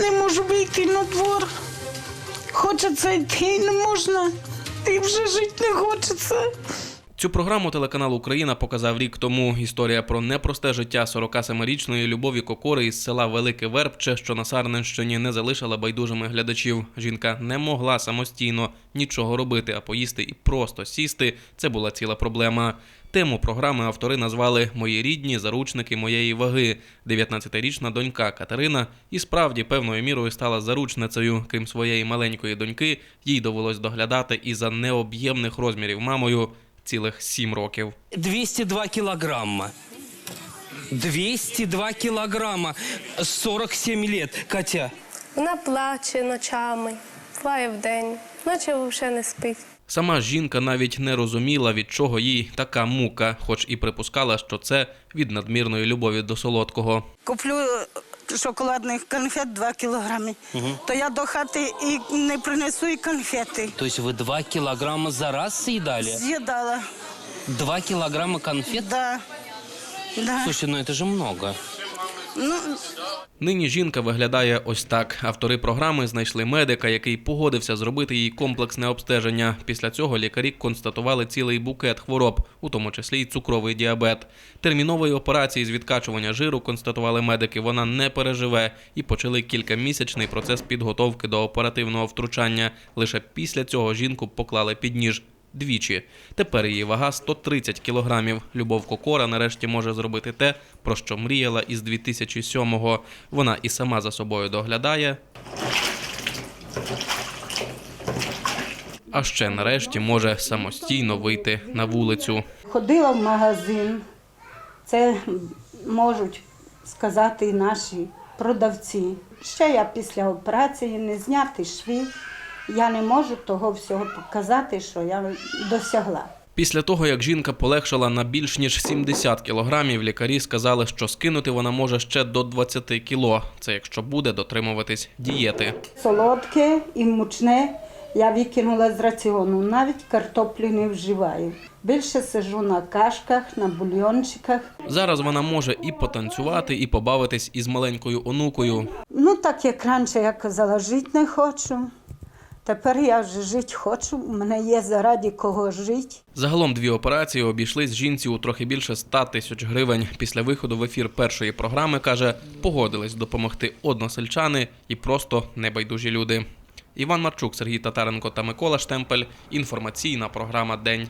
Не можу вийти на двор. Хочеться йти, не можна. І вже жити не хочеться. Цю програму телеканал Україна показав рік тому. Історія про непросте життя 47-річної Любові Кокори із села Велике Вербче, що на Сарненщині, не залишила байдужими глядачів. Жінка не могла самостійно нічого робити, а поїсти і просто сісти це була ціла проблема. Тему програми автори назвали Мої рідні заручники моєї ваги. 19-річна донька Катерина і справді певною мірою стала заручницею. Крім своєї маленької доньки, їй довелось доглядати і за необ'ємних розмірів мамою цілих сім років. 202 килограмма. 202 килограмма. 47 лет. Катя, Вона плаче ночами, буває вдень, ночі взагалі не спить. Сама жінка навіть не розуміла, від чого їй така мука, хоч і припускала, що це від надмірної любові до солодкого. Куплю шоколадних конфет 2 кілограми. То я до хати і не принесу і конфети. то есть вы 2 килограмма за раз съедали? З'їдала. 2 килограмма конфет? Да. Да. Слушай, ну это же много. Ну, Нині жінка виглядає ось так. Автори програми знайшли медика, який погодився зробити їй комплексне обстеження. Після цього лікарі констатували цілий букет хвороб, у тому числі й цукровий діабет. Термінової операції з відкачування жиру констатували медики. Вона не переживе і почали кількамісячний процес підготовки до оперативного втручання. Лише після цього жінку поклали під ніж. Двічі. Тепер її вага 130 кілограмів. Любов Кокора нарешті може зробити те, про що мріяла із 2007-го. Вона і сама за собою доглядає. А ще нарешті може самостійно вийти на вулицю. Ходила в магазин. Це можуть сказати наші продавці. Ще я після операції не зняти швів. Я не можу того всього показати, що я досягла. Після того, як жінка полегшала на більш ніж 70 кілограмів, лікарі сказали, що скинути вона може ще до 20 кіло. Це якщо буде дотримуватись дієти. Солодке і мучне я викинула з раціону, навіть картоплі не вживаю. Більше сижу на кашках, на бульйончиках. Зараз вона може і потанцювати, і побавитись із маленькою онукою. Ну, так як раніше я казала, жити не хочу. Тепер я вже жити хочу, у мене є зараді кого жити. Загалом дві операції обійшлись жінці у трохи більше 100 тисяч гривень. Після виходу в ефір першої програми каже, погодились допомогти односельчани і просто небайдужі люди. Іван Марчук, Сергій Татаренко та Микола Штемпель. Інформаційна програма День.